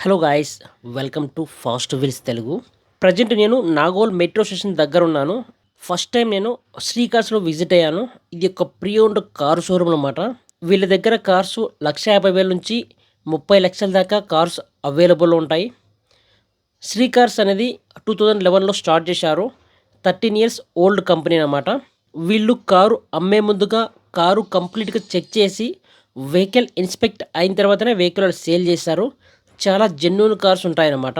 Hello guys welcome to fast wheels Telugu. Present నేను Nagole metro station దగ్గర ఉన్నాను. First time నేను శ్రీకార్స్లో విజిట్ అయ్యాను. ఇది ఒక ప్రీ ఓన్డ్ కారు షోరూమ్ అనమాట వీళ్ళ దగ్గర కార్స్ లక్ష యాభై వేల నుంచి ముప్పై లక్షల దాకా కార్స్ అవైలబుల్ ఉంటాయి. శ్రీ కార్స్ అనేది టూ థౌజండ్ లెవెన్లో స్టార్ట్ చేశారు. థర్టీన్ ఇయర్స్ ఓల్డ్ కంపెనీ అనమాట వీళ్ళు కారు అమ్మే ముందుగా కారు కంప్లీట్గా చెక్ చేసి వెహికల్ ఇన్స్పెక్ట్ అయిన తర్వాతనే వెహికల్ సేల్ చేశారు. చాలా జెన్యున్ కార్స్ ఉంటాయన్నమాట.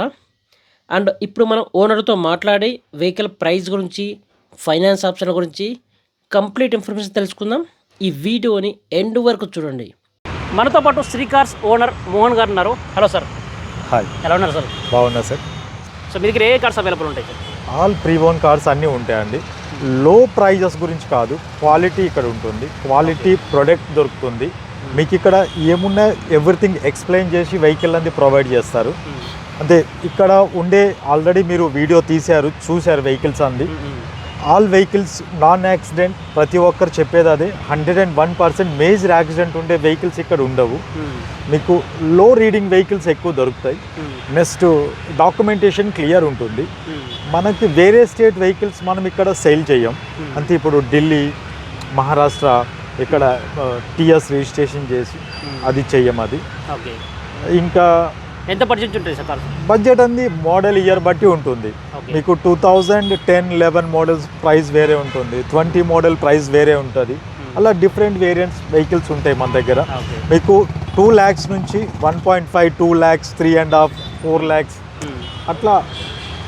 అండ్ ఇప్పుడు మనం ఓనర్తో మాట్లాడి వెహికల్ ప్రైస్ గురించి ఫైనాన్స్ ఆప్షన్ గురించి కంప్లీట్ ఇన్ఫర్మేషన్ తెలుసుకుందాం. ఈ వీడియోని ఎండ్ వరకు చూడండి. మనతో పాటు శ్రీ కార్స్ ఓనర్ మోహన్ గారు ఉన్నారు. హలో సార్ హాయ్ ఎలా ఉన్నారు సార్ బాగున్నా సార్ సో మీ దగ్గర ఏ కార్స్ అవైలబుల్ ఉంటాయి sir all pre own cars అన్నీ ఉంటాయండి. లో ప్రైజెస్ గురించి కాదు క్వాలిటీ ఇక్కడ ఉంటుంది. క్వాలిటీ ప్రొడక్ట్ దొరుకుతుంది. మీకు ఇక్కడ ఏమున్నా ఎవ్రీథింగ్ ఎక్స్ప్లెయిన్ చేసి వెహికల్ అనేది ప్రొవైడ్ చేస్తారు. అంటే ఇక్కడ ఉండే ఆల్రెడీ మీరు వీడియో తీశారు చూశారు వెహికల్స్ అంది. ఆల్ వెహికల్స్ నాన్ యాక్సిడెంట్ ప్రతి ఒక్కరు చెప్పేది అదే. Hundred and one percent major accident ఉండే వెహికల్స్ ఇక్కడ ఉండవు. మీకు లో రీడింగ్ వెహికల్స్ ఎక్కువ దొరుకుతాయి. నెక్స్ట్ డాక్యుమెంటేషన్ క్లియర్ ఉంటుంది. మనకి వేరే స్టేట్ వెహికల్స్ మనం ఇక్కడ సేల్ చేయం. అంతే ఇప్పుడు ఢిల్లీ మహారాష్ట్ర ఇక్కడ టిఎస్ రిజిస్ట్రేషన్ చేసి అది చెయ్యం అది. ఇంకా ఎంత బడ్జెట్ ఉంటుంది సార్ బడ్జెట్ అంది మోడల్ ఇయర్ బట్టి ఉంటుంది. మీకు two thousand ten eleven models price వేరే ఉంటుంది. ట్వంటీ మోడల్ ప్రైస్ వేరే ఉంటుంది. అలా డిఫరెంట్ వేరియంట్స్ వెహికల్స్ ఉంటాయి మన దగ్గర. మీకు టూ ల్యాక్స్ నుంచి one point five two lakhs three and half four lakhs అట్లా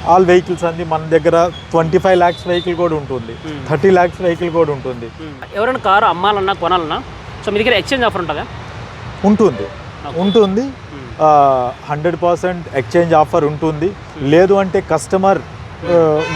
ఆల్ వెహికల్స్ అంది మన దగ్గర ట్వంటీ ఫైవ్ ల్యాక్స్ వెహికల్ కూడా ఉంటుంది. Hmm. థర్టీ ల్యాక్స్ వెహికల్ కూడా ఉంటుంది. ఎవరైనా కారు అమ్మాలన్నా కొనాలన్నా సో మీ దగ్గర ఎక్స్చేంజ్ ఆఫర్ ఉంటుందా? ఉంటుంది. ఉంటుంది. హండ్రెడ్ పర్సెంట్ ఎక్స్చేంజ్ ఆఫర్ ఉంటుంది. లేదు అంటే కస్టమర్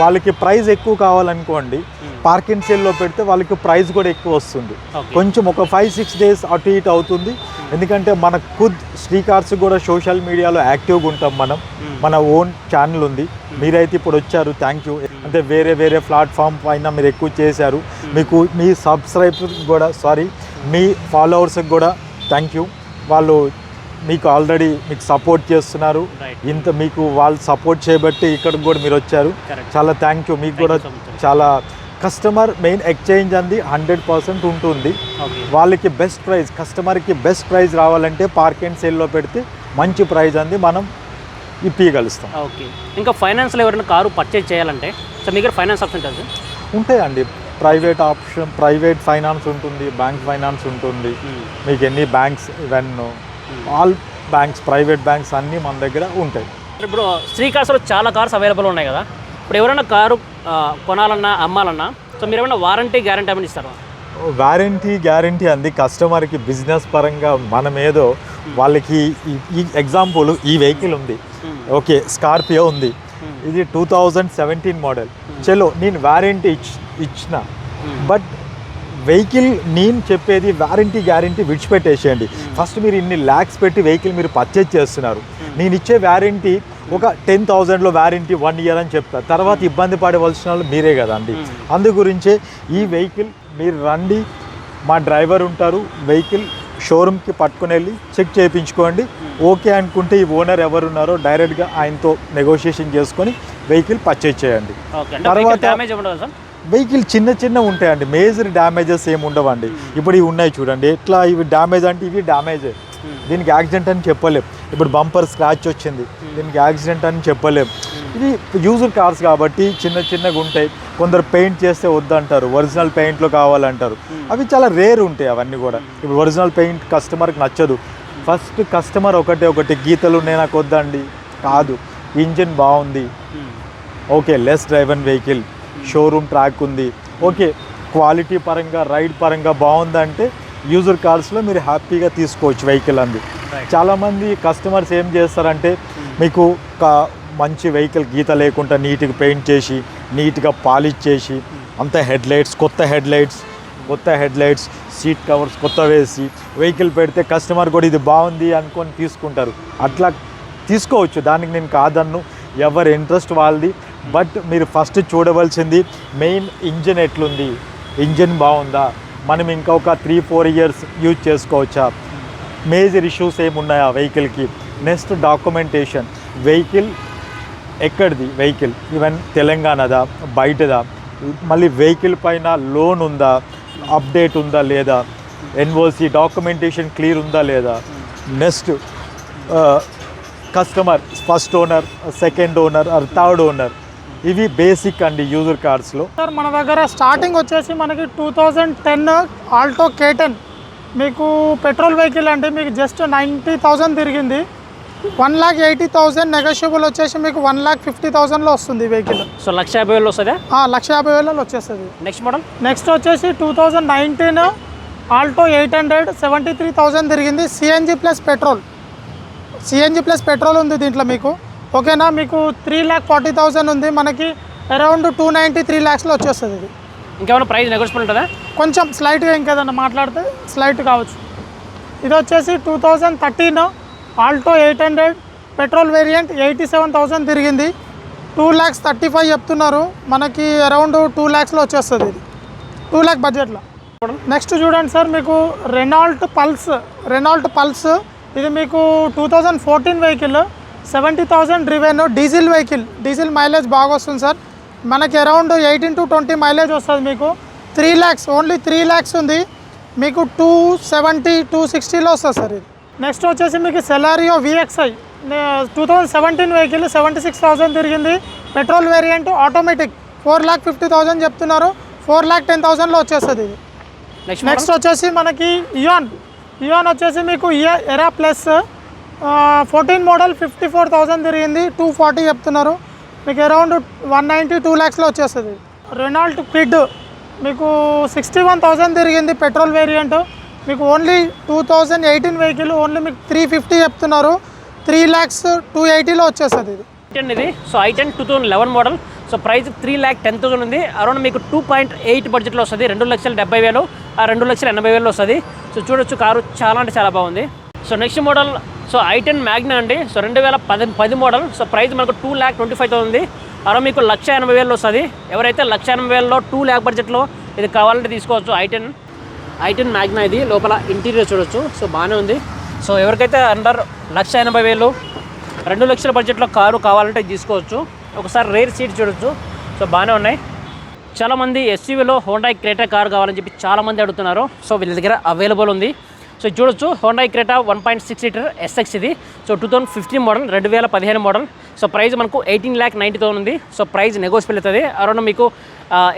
వాళ్ళకి ప్రైస్ ఎక్కువ కావాలనుకోండి పార్క్ అండ్ సేల్లో పెడితే వాళ్ళకి ప్రైస్ కూడా ఎక్కువ వస్తుంది. కొంచెం ఒక ఫైవ్ సిక్స్ డేస్ అటు ఇటు అవుతుంది. ఎందుకంటే మన కుద్ శ్రీకార్స్ కూడా సోషల్ మీడియాలో యాక్టివ్గా ఉంటాం మనం. మన ఓన్ ఛానల్ ఉంది. మీరైతే ఇప్పుడు వచ్చారు థ్యాంక్ యూ అంటే వేరే వేరే ప్లాట్ఫామ్ పైన మీరు ఎక్కువ చేశారు. మీకు మీ సబ్స్క్రైబర్ కూడా సారీ మీ ఫాలోవర్స్కి కూడా థ్యాంక్ యూ వాళ్ళు మీకు ఆల్రెడీ మీకు సపోర్ట్ చేస్తున్నారు. ఇంత మీకు వాళ్ళు సపోర్ట్ చేయబట్టి ఇక్కడికి కూడా మీరు వచ్చారు. చాలా థ్యాంక్ యూ మీకు కూడా. చాలా కస్టమర్ మెయిన్ ఎక్స్చేంజ్ అంది హండ్రెడ్ పర్సెంట్ ఉంటుంది. వాళ్ళకి బెస్ట్ ప్రైస్ కస్టమర్కి బెస్ట్ ప్రైస్ రావాలంటే పార్క్ అండ్ సేల్లో పెడితే మంచి ప్రైస్ అంది. మనం ఇప్పించగలుస్తాం ఓకే ఇంకా ఫైనాన్స్లో ఎవరైనా కారు పర్చేజ్ చేయాలంటే సో మీ దగ్గర ఫైనాన్స్ ఆప్షన్ ఉంటుంది ఉంటాయండి. ప్రైవేట్ ఆప్షన్ ప్రైవేట్ ఫైనాన్స్ ఉంటుంది బ్యాంక్ ఫైనాన్స్ ఉంటుంది. మీకు ఎన్ని బ్యాంక్స్ ఇవన్ ఆల్ బ్యాంక్స్ ప్రైవేట్ బ్యాంక్స్ అన్నీ మన దగ్గర ఉంటాయి. ఇప్పుడు శ్రీకాసులో చాలా కార్స్ అవైలబుల్ ఉన్నాయి కదా? ఇప్పుడు ఎవరైనా కారు కొనాలన్నా అమ్మాలన్నా సో మీరు ఏమైనా వారంటీ గ్యారంటీ ఏమైనా ఇస్తారా? వారంటీ గ్యారంటీ అంది. కస్టమర్కి బిజినెస్ పరంగా మనం ఏదో వాళ్ళకి ఈ- ఈ ఎగ్జాంపుల్ ఈ వెహికల్ ఉంది. ఓకే స్కార్పియో ఉంది. ఇది టూ థౌజండ్ సెవెంటీన్ మోడల్ చలో నేను వారంటీ ఇచ్ ఇచ్చిన. బట్ వెహికల్ నేను చెప్పేది వారంటీ గ్యారంటీ విడిచిపెట్టేసేయండి. ఫస్ట్ మీరు ఇన్ని ల్యాక్స్ పెట్టి వెహికల్ మీరు పర్చేజ్ చేస్తున్నారు. నేను ఇచ్చే వారంటీ ఒక టెన్ థౌజండ్లో వారంటీ వన్ ఇయర్ అని చెప్తా. తర్వాత ఇబ్బంది పడవలసిన వాళ్ళు మీరే కదండి. అందు గురించే ఈ వెహికల్ మీరు రండి. మా డ్రైవర్ ఉంటారు. వెహికల్ షోరూమ్కి పట్టుకుని వెళ్ళి చెక్ చేయించుకోండి. ఓకే అనుకుంటే ఈ ఓనర్ ఎవరు ఉన్నారో డైరెక్ట్గా ఆయనతో నెగోషియేషన్ చేసుకొని వెహికల్ పర్చేజ్ చేయండి. తర్వాత- వెహికల్ చిన్న చిన్న ఉంటాయండి. మేజర్ డ్యామేజెస్ ఏమి ఉండవండి. ఇప్పుడు ఇవి ఉన్నాయి చూడండి. ఎట్లా ఇవి డ్యామేజ్ అంటే ఇవి డ్యామేజ్ దీనికి యాక్సిడెంట్ అని చెప్పలేం. ఇప్పుడు బంపర్ స్క్రాచ్ వచ్చింది. దీనికి యాక్సిడెంట్ అని చెప్పలేం. ఇది యూజర్ కార్స్ కాబట్టి చిన్న చిన్నగా ఉంటాయి. కొందరు పెయింట్ చేస్తే వద్దంటారు. ఒరిజినల్ పెయింట్లో కావాలంటారు. అవి చాలా రేర్ ఉంటాయి అవన్నీ కూడా. ఇప్పుడు ఒరిజినల్ పెయింట్ కస్టమర్కి నచ్చదు. ఫస్ట్ కస్టమర్ ఒకటే ఒకటి గీతలు ఉన్నాయి నాకు వద్దండి. కాదు. ఇంజిన్ బాగుంది. Okay less driven vehicle. Showroom track ఉంది. ఓకే క్వాలిటీ పరంగా రైడ్ పరంగా బాగుందంటే యూజర్ కార్స్లో మీరు హ్యాపీగా తీసుకోవచ్చు వెహికల్ అంది. చాలామంది కస్టమర్స్ ఏం చేస్తారంటే మీకు ఒక మంచి వెహికల్ గీత లేకుండా నీట్గా పెయింట్ చేసి నీట్గా పాలిష్ చేసి అంత హెడ్ లైట్స్ కొత్త హెడ్ లైట్స్ కొత్త హెడ్ లైట్స్ సీట్ కవర్స్ కొత్త వేసి వెహికల్ పెడితే కస్టమర్ కూడా ఇది బాగుంది అనుకొని తీసుకుంటారు. అట్లా తీసుకోవచ్చు. దానికి నేను కాదన్ను. ఎవరి ఇంట్రెస్ట్ వాళ్ళది. బట్ మీరు ఫస్ట్ చూడవలసింది మెయిన్ ఇంజిన్ ఎట్లుంది? ఇంజిన్ బాగుందా? మనం ఇంకా ఒక త్రీ ఫోర్ ఇయర్స్ యూజ్ చేసుకోవచ్చా? మేజర్ ఇష్యూస్ ఏమున్నాయా వెహికల్కి నెక్స్ట్ డాక్యుమెంటేషన్ వెహికల్ ఎక్కడిది? వెహికల్ ఈవెన్ తెలంగాణదా? బయటదా? మళ్ళీ వెహికల్ పైన లోన్ ఉందా? అప్డేట్ ఉందా లేదా? ఎన్ఓసి డాక్యుమెంటేషన్ క్లియర్ ఉందా లేదా? Next customer first owner second owner or third owner ఇవి బేసిక్ అండి యూజర్ కార్డ్స్లో. సార్ మన దగ్గర స్టార్టింగ్ వచ్చేసి మనకి two thousand ten Alto K ten మీకు పెట్రోల్ వెహికల్ అంటే మీకు జస్ట్ నైంటీ థౌజండ్ తిరిగింది. One lakh eighty thousand negotiable వచ్చేసి మీకు వన్ ల్యాక్ ఫిఫ్టీ థౌజండ్లో వస్తుంది వెహికల్. సో లక్ష యాభై వేలు వస్తుందా? లక్ష యాభై వేలలో వచ్చేస్తుంది. నెక్స్ట్ మోడల్ నెక్స్ట్ వచ్చేసి two thousand nineteen Alto eight hundred seventy three thousand తిరిగింది. CNG plus petrol. CNG plus petrol ఉంది దీంట్లో మీకు. ఓకేనా? మీకు త్రీ ల్యాక్ ఫార్టీ థౌజండ్ ఉంది. మనకి అరౌండ్ టూ నైంటీ త్రీ ల్యాక్స్లో వచ్చేస్తుంది ఇది. ఇంకేమైనా ప్రైస్ నెగోషియబుల్ ఉంటుందా? కొంచెం స్లైట్గా ఇంకేదన్నా మాట్లాడితే స్లైట్ కావచ్చు. ఇది వచ్చేసి two thousand thirteen Alto eight hundred petrol variant eighty seven thousand తిరిగింది. టూ ల్యాక్స్ థర్టీ ఫైవ్ చెప్తున్నారు. మనకి అరౌండ్ టూ ల్యాక్స్లో వచ్చేస్తుంది ఇది. టూ ల్యాక్ బడ్జెట్లో నెక్స్ట్ చూడండి సార్ మీకు రెనాల్ట్ పల్స్ రెనాల్ట్ పల్స్ ఇది మీకు two thousand fourteen vehicle seventy thousand driven diesel vehicle diesel mileage బాగా వస్తుంది సార్. మనకి around eighteen to twenty mileage వస్తుంది మీకు. Three lakhs only three lakhs ఉంది. మీకు టూ సెవెంటీ టూ సిక్స్టీలో వస్తుంది సార్ ఇది. నెక్స్ట్ వచ్చేసి మీకు Celerio VXI two thousand seventeen vehicle seventy six thousand తిరిగింది. Petrol variant automatic four lakh fifty thousand చెప్తున్నారు. ఫోర్ ల్యాక్ టెన్ థౌసండ్లో వచ్చేస్తుంది ఇది. నెక్స్ట్ నెక్స్ట్ వచ్చేసి మనకి ఇయాన్ ఇయాన్ వచ్చేసి మీకు ఇయా Era plus fourteen model fifty four thousand తిరిగింది. టూ ఫార్టీ చెప్తున్నారు. మీకు అరౌండ్ వన్ నైంటీ టూ ల్యాక్స్లో వచ్చేస్తుంది. రెనాల్ట్ క్విడ్ మీకు సిక్స్టీ వన్ థౌసండ్ తిరిగింది పెట్రోల్ వేరియంట్ మీకు only two thousand eighteen vehicle only మీకు త్రీ ఫిఫ్టీ చెప్తున్నారు. త్రీ ల్యాక్స్ టూ ఎయిటీలో వచ్చేస్తుంది ఇది. టెన్ ఇది? So i ten two thousand eleven model so price three lakh ten thousand ఉంది. అరౌండ్ మీకు టూ పాయింట్ ఎయిట్ బడ్జెట్లో వస్తుంది. రెండు లక్షల డెబ్బై వేలు ఆ రెండు లక్షల ఎనభై వేలు వస్తుంది. సో చూడొచ్చు కారు చాలా అంటే చాలా బాగుంది. So next model so i ten Magna అండి. సో రెండు వేల పది పది మోడల్. సో ప్రైస్ మనకు two lakh twenty five thousand ఉంది. అలా మీకు లక్ష ఎనభై వేలు వస్తుంది. ఎవరైతే లక్ష ఎనభై వేలలో టూ ల్యాక్ బడ్జెట్లో ఇది కావాలంటే తీసుకోవచ్చు i ten. I ten Magna ఇది. లోపల ఇంటీరియర్ చూడొచ్చు. సో బాగానే ఉంది. సో ఎవరికైతే అండర్ లక్ష ఎనభై వేలు రెండు లక్షల బడ్జెట్లో కారు కావాలంటే తీసుకోవచ్చు. ఒకసారి రేర్ సీట్ చూడొచ్చు. సో బాగానే ఉన్నాయి. చాలామంది ఎస్యూవీలో హోండా క్రేటా కార్ కావాలని చెప్పి చాలామంది అడుగుతున్నారు. సో వీళ్ళ దగ్గర అవైలబుల్ ఉంది. సో చూడొచ్చు Honda Creta one point six litre SX ఇది. So two thousand fifteen model రెండు వేల పదిహేను మోడల్ సో ప్రైస్ మనకు ఎయిటీన్ ల్యాక్ నైంటీ థౌసండ్ ఉంది. సో ప్రైస్ నెగోషియబుల్ అవుతుంది. అరౌండ్ మీకు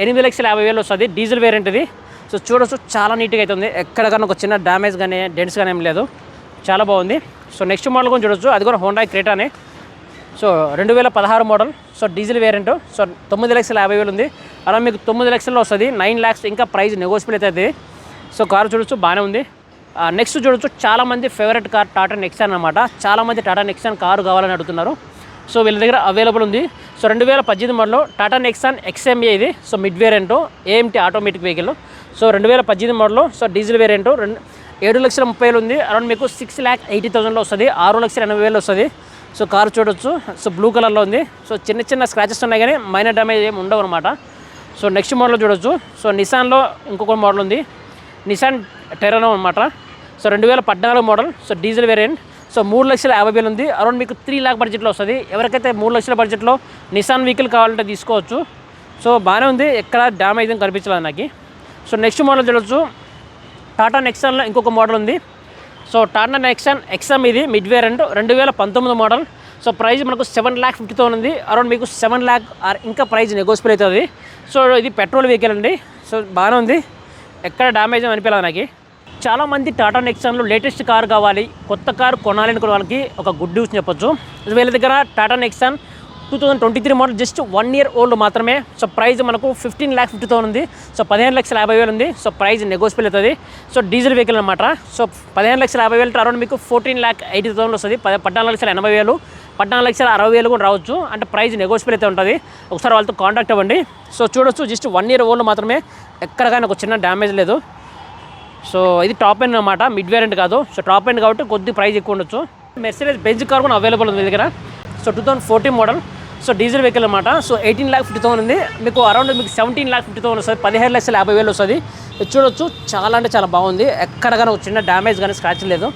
ఎనిమిది లక్షల యాభై వేలు వస్తుంది డీజిల్ వేరియంట్ ఇది. సో చూడొచ్చు చాలా నీట్గా అవుతుంది ఎక్కడ కానీ ఒక చిన్న డ్యామేజ్ కానీ డెంట్స్ కానీ ఏం లేదు. చాలా బాగుంది. సో నెక్స్ట్ మోడల్ కూడా చూడొచ్చు. అది కూడా హోండా క్రేటానే సో రెండు వేల పదహారు model so diesel variant so తొమ్మిది లక్షల యాభై వేలు ఉంది. అలా మీకు తొమ్మిది లక్షల్లో వస్తుంది. నైన్ ల్యాక్స్ ఇంకా ప్రైస్ నెగోషియబుల్ అవుతుంది. సో కారు చూడొచ్చు బాగానే ఉంది. నెక్స్ట్ చూడొచ్చు. చాలామంది ఫేవరెట్ కార్ టాటా నెక్సాన్ అనమాట చాలామంది టాటా నెక్సాన్ కారు కావాలని అడుగుతున్నారు. సో వీళ్ళ దగ్గర అవైలబుల్ ఉంది. సో రెండు వేల పద్దెనిమిది మోడల్లో టాటా నెక్సాన్ ఎక్స్ఎంఏ ఇది. So mid variant AMT automatic vehicle so రెండు వేల పద్దెనిమిది మోడల్లో సో డీజిల్ వేరియంట్ రెండు ఏడు లక్షల ముప్పై వేలు ఉంది. అరౌండ్ మీకు సిక్స్ ల్యాక్ ఎయిటీ థౌసండ్లో వస్తుంది. ఆరు లక్షల ఎనభై వేలు వస్తుంది. సో కారు చూడొచ్చు. సో బ్లూ కలర్లో ఉంది. సో చిన్న చిన్న స్క్రాచెస్ ఉన్నాయి కానీ మైనర్ డ్యామేజ్ ఏమి ఉండవు అనమాట సో నెక్స్ట్ మోడల్ చూడొచ్చు. సో నిసాన్లో ఇంకొక మోడల్ ఉంది. నిసాన్ టెరనో అనమాట సో రెండు వేల పద్నాలుగు model so diesel variant. So మూడు లక్షల యాభై వేలు ఉంది. అరౌండ్ మీకు త్రీ ల్యాక్ బడ్జెట్లో వస్తుంది. ఎవరికైతే మూడు లక్షల బడ్జెట్లో నిసాన్ వెహికల్ కావాలంటే తీసుకోవచ్చు. సో బాగానే ఉంది. ఎక్కడ డ్యామేజ్ ఏం కనిపించలేదు నాకు. సో నెక్స్ట్ మోడల్ చూడవచ్చు టాటా నెక్సాన్లో ఇంకొక మోడల్ ఉంది. సో టాటా నెక్సాన్ ఎక్సమ్ ఇది మిడ్ వేరియంట్ రెండు వేల పంతొమ్మిది మోడల్ సో ప్రైస్ మనకు సెవెన్ ల్యాక్ ఫిఫ్టీ థౌసండ్ ఉంది. అరౌండ్ మీకు సెవెన్ ల్యాక్ ఆర్ ఇంకా ప్రైస్ నెగోసిబుల్ అవుతుంది. సో ఇది పెట్రోల్ వెహికల్ అండి. సో బాగానే ఉంది. ఎక్కడ డ్యామేజ్ అనిపించలేదు నాకు. చాలామంది టాటా నెక్సాన్లో లేటెస్ట్ కార్ కావాలి కొత్త కారు కొనాలి అనుకున్న వాళ్ళకి ఒక గుడ్ న్యూస్ చెప్పొచ్చు. వీళ్ళ దగ్గర Tata Nexon two thousand twenty three model just one year old మాత్రమే సో ప్రైస్ మనకు ఫిఫ్టీన్ ల్యాక్ ఫిఫ్టీ థౌసండ్ ఉంది. సో పదిహేను లక్షల యాభై వేలు ఉంది. సో ప్రైస్ నెగోసిబుల్ అవుతుంది. సో డీజిల్ వెహికల్ అనమాట సో పదిహేను లక్షల యాభై వేలు అరౌండ్ మీకు ఫోర్టీన్ ల్యాక్ ఎయిటీ థౌసండ్ వస్తుంది. పది పద్నాలుగు లక్షల ఎనభై వేలు పద్నాలుగు లక్షల అరవై వేలు కూడా రావచ్చు. అంటే ప్రైస్ నెగోషియబుల్ అయితే ఉంటుంది. ఒకసారి వాళ్ళతో కాంటాక్ట్ అవ్వండి. సో చూడొచ్చు జస్ట్ వన్ ఇయర్ ఓల్డ్ మాత్రమే ఎక్కడగానే ఒక చిన్న డ్యామేజ్ లేదు. సో ఇది టాప్ ఎండ్ అనమాట మిడ్ వేరియంట్ కాదు. సో టాప్ ఎండ్ కాబట్టి కొద్ది ప్రైస్ ఎక్కువ ఉండొచ్చు. మెర్సిడెస్ బెంజ్ కార్ కూడా అవైలబుల్ ఉంది దగ్గర. So two thousand fourteen model so diesel vehicle అనమాట so eighteen lakh fifty thousand ఉంది. మీకు అరౌండ్ మీకు సెవెంటీన్ ల్యాక్ ఫిఫ్టీ థౌసండ్ వస్తుంది. పదిహేను లక్షల యాభై వేలు వస్తుంది. చూడొచ్చు. చాలా అంటే చాలా బాగుంది. ఎక్కడ కానీ ఒక చిన్న డ్యామేజ్ కానీ స్క్రాచ్ లేదు.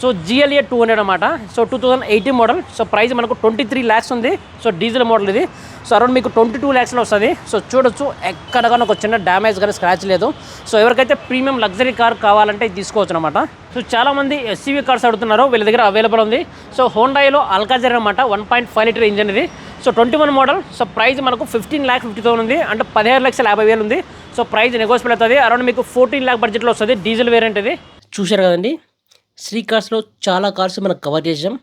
సో జిఎల్ఏ టూ హండ్రెడ్ అనమాట so two thousand eighteen model so price మనకు ట్వంటీ త్రీ ల్యాక్స్ ఉంది. సో డీజిల్ మోడల్ ఇది. సో అరౌండ్ మీకు ట్వంటీ టూ ల్యాక్స్లో వస్తుంది. సో చూడొచ్చు ఎక్కడ కానీ ఒక చిన్న డ్యామేజ్ కానీ స్క్రాచ్ లేదు. సో ఎవరికైతే ప్రీమియం లగ్జరీ కార్ కావాలంటే తీసుకోవచ్చు అనమాట సో చాలామంది ఎస్సీవీ కార్స్ అడుగుతున్నారు వీళ్ళ దగ్గర అవైలబుల్ ఉంది. సో హోండాయిలో అల్కాజర్ అనమాట one point five litre engine ఇది. So twenty one model so price మనకు ఫిఫ్టీన్ ల్యాక్ ఫిఫ్టీ థౌసండ్ ఉంది. అంటే పదిహేడు లక్షల యాభై వేలు ఉంది. సో ప్రైస్ నెగోషియబుల్ అవుతుంది. అరౌండ్ మీకు ఫోర్టీన్ ల్యాక్ బడ్జెట్లో వస్తుంది డీజిల్ వేరియంట్ ఇది. చూశారు కదండి? శ్రీ కార్స్లో చాలా కార్స్ మనం కవర్ చేసాం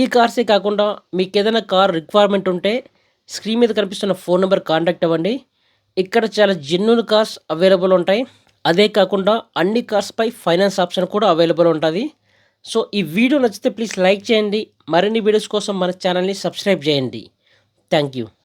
ఈ కార్సే కాకుండా మీకు ఏదైనా కార్ రిక్వైర్మెంట్ ఉంటే స్క్రీన్ మీద కనిపిస్తున్న ఫోన్ నెంబర్ కాంటాక్ట్ అవ్వండి. ఇక్కడ చాలా జెన్యున్ కార్స్ అవైలబుల్ ఉంటాయి. అదే కాకుండా అన్ని కార్స్పై ఫైనాన్స్ ఆప్షన్ కూడా అవైలబుల్ ఉంటుంది. సో ఈ వీడియో నచ్చితే ప్లీజ్ లైక్ చేయండి. మరిన్ని వీడియోస్ కోసం మన ఛానల్ని సబ్స్క్రైబ్ చేయండి. Thank you